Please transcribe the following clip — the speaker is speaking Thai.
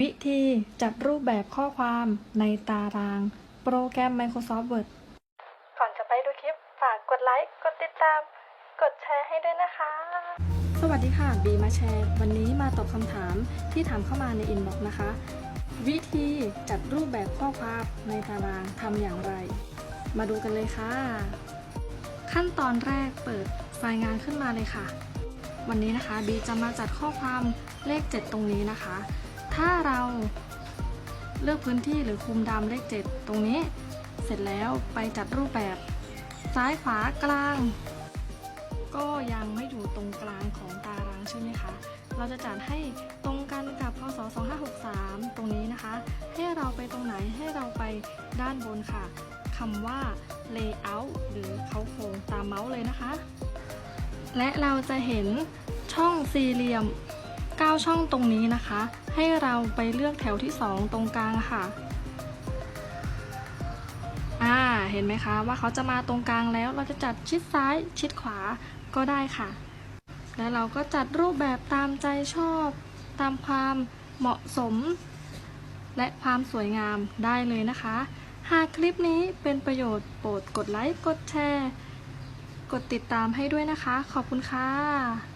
วิธีจัดรูปแบบข้อความในตาราง โปรแกรม Microsoft Word ก่อนจะไปดูคลิป ฝากกดไลค์ กดติดตาม กดแชร์ให้ด้วยนะคะ สวัสดีค่ะ บีมาแชร์ วันนี้มาตอบคำถามที่ถามเข้ามาในอินบ็อกซ์นะคะ วิธีจัดรูปแบบข้อความในตารางทำอย่างไร มาดูกันเลยค่ะ ขั้นตอนแรกเปิดไฟล์งานขึ้นมาเลยค่ะ วันนี้นะคะบีจะมาจัดข้อความเลข 7 ตรงนี้นะคะ ถ้าเราเลือกพื้นที่หรือคุมดำเลข 7 ตรงนี้ เสร็จแล้วไปจัดรูปแบบซ้ายขวากลาง ก็ยังไม่อยู่ตรงกลางของตารางใช่ไหมคะ เราจะจัดให้ตรงกันกับพศ2563 ตรงนี้นะคะ ให้เราไปตรงไหนให้เราไปด้านบนค่ะคำว่า layout หรือเขาโครงตามเมาส์เลยนะคะ และเราจะเห็นช่องสี่เหลี่ยม 9 ช่องตรงนี้นะคะ ให้เราไปเลือกแถวที่ 2 ตรงกลางค่ะอ่าเห็นไหมคะว่าเขาจะมาตรงกลางแล้วเราจะจัดชิดซ้ายชิดขวาก็ได้ค่ะ แล้วเราก็จัดรูปแบบตามใจชอบ ตามความเหมาะสม และความสวยงามได้เลยนะคะ หากคลิปนี้เป็นประโยชน์โปรดกดไลค์กดแชร์ กดติดตามให้ด้วยนะคะ ขอบคุณค่ะ